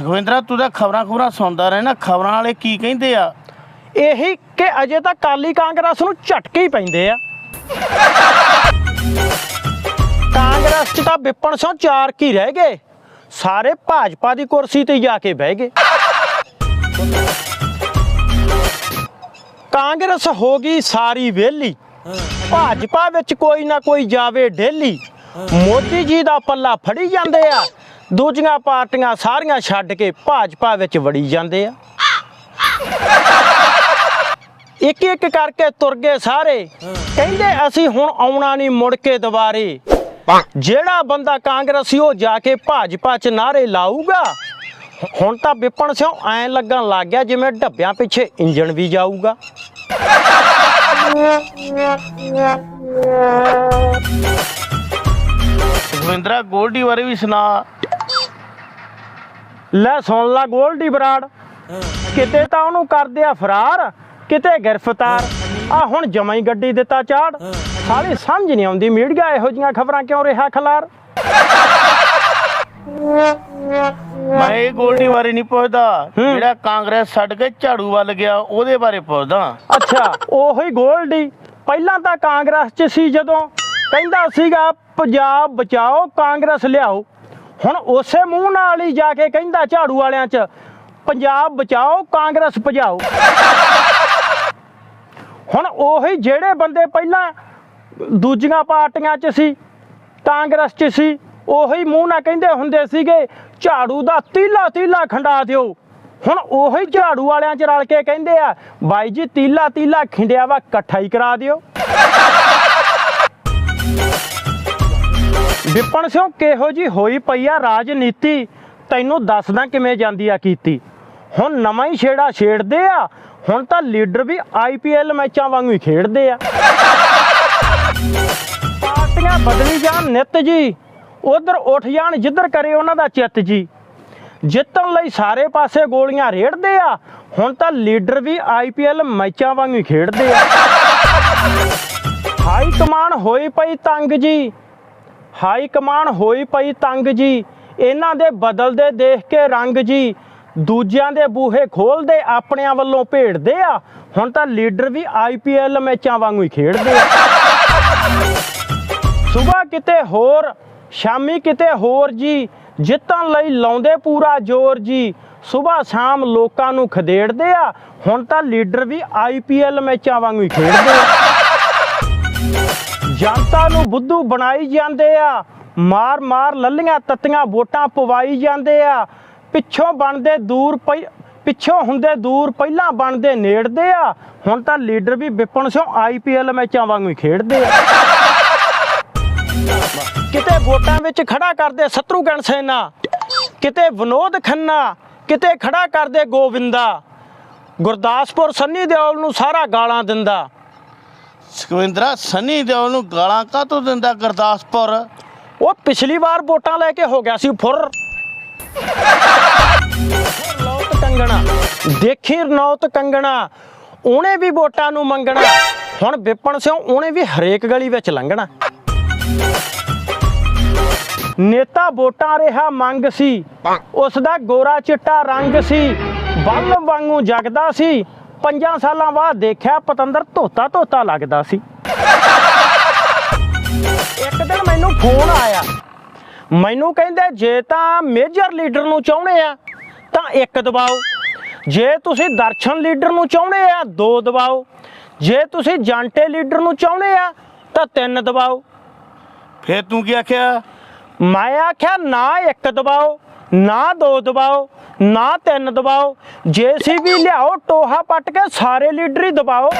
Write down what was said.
ਸੁਖਵਿੰਦਰਾ, ਤੂੰ ਤਾਂ ਖਬਰਾਂ ਖਬਰਾਂ ਸੁਣਦਾ ਰਹਿਣਾ ਖਬਰਾਂ ਵਾਲੇ ਕੀ ਕਹਿੰਦੇ ਆ? ਇਹੀ ਕਿ ਅਜੇ ਤਾਂ ਕਾਲੀ ਕਾਂਗਰਸ ਨੂੰ ਝਟਕੇ ਹੀ ਪੈਂਦੇ ਆ। ਕਾਂਗਰਸ 'ਚ ਤਾਂ ਵਿਪਨ ਸਿੰਘ ਚਾਰ ਕੀ ਰਹਿ ਗਏ? ਸਾਰੇ ਭਾਜਪਾ ਦੀ ਕੁਰਸੀ ਤੇ ਜਾ ਕੇ ਬਹਿ ਗਏ। ਕਾਂਗਰਸ ਹੋ ਗਈ ਸਾਰੀ ਵਿਹਲੀ। ਭਾਜਪਾ ਵਿੱਚ ਕੋਈ ਨਾ ਕੋਈ ਜਾਵੇ ਡੇਲੀ। ਮੋਦੀ ਜੀ ਦਾ ਪੱਲਾ ਫੜੀ ਜਾਂਦੇ ਆ। ਦੂਜੀਆਂ ਪਾਰਟੀਆਂ ਸਾਰੀਆਂ ਛੱਡ ਕੇ ਭਾਜਪਾ ਵਿੱਚ ਵੜੀ ਜਾਂਦੇ ਆ। ਇੱਕ ਇੱਕ ਕਰਕੇ ਤੁਰ ਗਏ ਸਾਰੇ। ਕਹਿੰਦੇ ਅਸੀਂ ਹੁਣ ਆਉਣਾ ਨਹੀਂ ਮੁੜ ਕੇ ਦੁਬਾਰੇ। ਜਿਹੜਾ ਬੰਦਾ ਕਾਂਗਰਸੀ ਉਹ ਜਾ ਕੇ ਭਾਜਪਾ ਚ ਨਾਰੇ ਲਾਊਗਾ। ਹੁਣ ਤਾਂ ਵਿਪਨ ਸਿਓ ਐਂ ਲੱਗਣ ਲੱਗ ਗਿਆ ਜਿਵੇਂ ਡੱਬਿਆਂ ਪਿੱਛੇ ਇੰਜਣ ਵੀ ਜਾਊਗਾ। ਸੁਖਵਿੰਦਰਾ, ਗੋਲਡੀ ਬਾਰੇ ਵੀ ਸੁਣਾ। ਲੈ ਸੁਣ ਲਾ ਗੋਲਡੀ ਬਰਾੜ। ਕਿਤੇ ਤਾਂ ਉਹਨੂੰ ਕਰਦੇ ਆ ਫਰਾਰ ਕਿਤੇ ਗ੍ਰਿਫਤਾਰ। ਆ ਹੁਣ ਜਮਾਂ ਹੀ ਗੱਡੀ ਦਿੱਤਾ ਚਾੜ। ਸਾਲੀ ਸਮਝ ਨਹੀਂ ਆਉਂਦੀ ਮੀਡੀਆ ਇਹੋ ਜੀਆਂ ਖਬਰਾਂ ਕਿਉਂ ਰਿਹਾ ਖਲਾਰ? ਮੈਂ ਗੋਲਡੀ ਬਾਰੇ ਨਹੀਂ ਪੁੱਛਦਾ। ਜਿਹੜਾ ਕਾਂਗਰਸ ਛੱਡ ਕੇ ਝਾੜੂ ਵੱਲ ਗਿਆ ਉਹਦੇ ਬਾਰੇ ਪੁੱਛਦਾ। ਅੱਛਾ ਉਹੀ ਗੋਲਡੀ। ਪਹਿਲਾਂ ਤਾਂ ਕਾਂਗਰਸ 'ਚ ਸੀ ਜਦੋਂ। ਕਹਿੰਦਾ ਸੀਗਾ ਪੰਜਾਬ ਬਚਾਓ ਕਾਂਗਰਸ ਲਿਆਓ। ਹੁਣ ਉਸੇ ਮੂੰਹ ਨਾਲ ਹੀ ਜਾ ਕੇ ਕਹਿੰਦਾ ਝਾੜੂ ਵਾਲਿਆਂ 'ਚ, ਪੰਜਾਬ ਬਚਾਓ, ਕਾਂਗਰਸ ਭਜਾਓ। ਹੁਣ ਉਹੀ ਜਿਹੜੇ ਬੰਦੇ ਪਹਿਲਾਂ ਦੂਜੀਆਂ ਪਾਰਟੀਆਂ 'ਚ ਸੀ, ਕਾਂਗਰਸ 'ਚ ਸੀ, ਉਹੀ ਮੂੰਹ ਨਾਲ ਕਹਿੰਦੇ ਹੁੰਦੇ ਸੀਗੇ, ਝਾੜੂ ਦਾ ਤੀਲਾ ਤੀਲਾ ਖੰਡਾ ਦਿਓ। ਹੁਣ ਉਹੀ ਝਾੜੂ ਵਾਲਿਆਂ 'ਚ ਰਲ ਕੇ ਕਹਿੰਦੇ ਆ, ਬਾਈ ਜੀ ਤੀਲਾ ਤੀਲਾ ਖਿੰਡਿਆ ਵਾ, ਇਕੱਠਾ ਹੀ ਕਰਾ ਦਿਓ। ਵਿਪਨ ਸਿੰਘ ਕਿਹੋ ਜੀ ਹੋਈ ਪਈ ਆ ਰਾਜਨੀਤੀ? ਤੈਨੂੰ ਦੱਸਦਾ ਕਿਵੇਂ ਜਾਂਦੀ ਆ ਕੀਤੀ? ਹੁਣ ਨਵਾਂ ਹੀ ਛੇੜਾ ਛੇੜਦੇ ਆ। ਹੁਣ ਤਾਂ ਲੀਡਰ ਵੀ ਆਈਪੀਐਲ ਮੈਚਾਂ ਵਾਂਗੂ ਹੀ ਖੇਡਦੇ ਆ। ਪਾਰਟੀਆਂ ਬਦਲੀ ਜਾਣ ਨਿੱਤ ਜੀ। ਉਧਰ ਉੱਠ ਜਾਣ ਜਿੱਧਰ ਕਰੇ ਉਹਨਾਂ ਦਾ ਚਿੱਤ ਜੀ। ਜਿੱਤਣ ਲਈ ਸਾਰੇ ਪਾਸੇ ਗੋਲੀਆਂ ਰੇੜਦੇ ਆ। ਹੁਣ ਤਾਂ ਲੀਡਰ ਵੀ ਆਈਪੀਐਲ ਮੈਚਾਂ ਵਾਂਗੂ ਹੀ ਖੇਡਦੇ ਆ। ਹਾਈ ਕਮਾਨ ਹੋਈ ਪਈ ਤੰਗ ਜੀ। ਹਾਈ ਕਮਾਨ ਹੋਈ ਪਈ ਤੰਗ ਜੀ। ਇਹਨਾਂ ਦੇ ਬਦਲਦੇ ਦੇਖ ਕੇ ਰੰਗ ਜੀ। ਦੂਜਿਆਂ ਦੇ ਬੂਹੇ ਖੋਲਦੇ, ਆਪਣਿਆਂ ਵੱਲੋਂ ਭੇੜਦੇ ਆ। ਹੁਣ ਤਾਂ ਲੀਡਰ ਵੀ ਆਈਪੀਐਲ ਮੈਚਾਂ ਵਾਂਗੂ ਹੀ ਖੇਡਦੇ ਆ। ਸਵੇਰ ਕਿਤੇ ਹੋਰ, ਸ਼ਾਮੀ ਕਿਤੇ ਹੋਰ ਜੀ। ਜਿੱਤਣ ਲਈ ਲਾਉਂਦੇ ਪੂਰਾ ਜ਼ੋਰ ਜੀ। ਸਵੇਰ ਸ਼ਾਮ ਲੋਕਾਂ ਨੂੰ ਖਦੇੜਦੇ ਆ। ਹੁਣ ਤਾਂ ਲੀਡਰ ਵੀ ਆਈਪੀਐਲ ਮੈਚਾਂ ਵਾਂਗੂ ਹੀ ਖੇਡਦੇ ਆ। ਜਨਤਾ ਨੂੰ ਬੁੱਧੂ ਬਣਾਈ ਜਾਂਦੇ ਆ। ਮਾਰ ਮਾਰ ਲੱਲੀਆਂ ਤੱਤੀਆਂ ਵੋਟਾਂ ਪਵਾਈ ਜਾਂਦੇ ਆ। ਪਿੱਛੋਂ ਬਣਦੇ ਦੂਰ ਪਈ ਪਿੱਛੋਂ ਹੁੰਦੇ ਦੂਰ ਪਹਿਲਾਂ ਬਣਦੇ ਨੇੜਦੇ ਆ। ਹੁਣ ਤਾਂ ਲੀਡਰ ਵੀ ਵਿਪਨ ਸਿੰਘ ਆਈਪੀਐਲ ਮੈਚਾਂ ਵਾਂਗੂ ਹੀ ਖੇਡਦੇ ਆ। ਕਿਤੇ ਵੋਟਾਂ ਵਿੱਚ ਖੜਾ ਕਰਦੇ ਸ਼ਤਰੂਘਨ ਸੈਨਾ, ਕਿਤੇ ਵਿਨੋਦ ਖੰਨਾ, ਕਿਤੇ ਖੜਾ ਕਰਦੇ ਗੋਵਿੰਦਾ। ਗੁਰਦਾਸਪੁਰ ਸੰਨੀ ਦਿਓਲ ਨੂੰ ਸਾਰਾ ਗਾਲਾਂ ਦਿੰਦਾ। ਸੁਖਵਿੰਦਰਾ ਸਨੀ ਦਿਓਲ ਨੂੰ ਗਾਲਾਂ ਕਾਹਤੋਂ ਦਿੰਦਾ ਗੁਰਦਾਸਪੁਰ? ਉਹ ਪਿਛਲੀ ਵਾਰ ਵੋਟਾਂ ਲੈ ਕੇ ਹੋ ਗਿਆ ਸੀ ਫੁਰ। ਰਣੌਤ ਕੰਗਣਾ ਦੇਖੀ ਰਣੌਤ ਕੰਗਣਾ ਉਹਨੇ ਵੀ ਵੋਟਾਂ ਨੂੰ ਮੰਗਣਾ। ਹੁਣ ਵਿਪਨ ਸਿੰਘ ਉਹਨੇ ਵੀ ਹਰੇਕ ਗਲੀ ਵਿੱਚ ਲੰਘਣਾ। ਨੇਤਾ ਵੋਟਾਂ ਰਿਹਾ ਮੰਗ ਸੀ ਉਸ ਦਾ ਗੋਰਾ ਚਿੱਟਾ ਰੰਗ ਸੀ ਬੱਲ ਵਾਂਗੂ ਜਗਦਾ ਸੀ। ਪੰਜਾਂ ਸਾਲਾਂ ਬਾਅਦ ਦੇਖਿਆ ਪਤੰਦਰ ਧੋਤਾ ਧੋਤਾ ਲੱਗਦਾ ਸੀ। ਇੱਕ ਦਿਨ ਮੈਨੂੰ ਫੋਨ ਆਇਆ। ਮੈਨੂੰ ਕਹਿੰਦੇ ਜੇ ਤਾਂ ਮੇਜਰ ਲੀਡਰ ਨੂੰ ਚਾਹੁੰਦੇ ਆ ਤਾਂ ਇੱਕ ਦਬਾਓ। ਜੇ ਤੁਸੀਂ ਦਰਸ਼ਨ ਲੀਡਰ ਨੂੰ ਚਾਹੁੰਦੇ ਆ ਦੋ ਦਬਾਓ। ਜੇ ਤੁਸੀਂ ਜਾਂਟੇ ਲੀਡਰ ਨੂੰ ਚਾਹੁੰਦੇ ਆ ਤਾਂ ਤਿੰਨ ਦਬਾਓ। ਫੇਰ ਤੂੰ ਕੀ ਆਖਿਆ? ਮੈਂ ਆਖਿਆ ਨਾ ਇੱਕ ਦਬਾਓ ਨਾ ਦੋ ਦਬਾਓ। ਨਾ ਤਿੰਨ ਦਬਾਓ ਜੇਸੀਬੀ ਲਿਆਓ ਟੋਹਾ ਪੱਟ ਕੇ ਸਾਰੇ ਲੀਡਰ ਹੀ ਦਬਾਓ।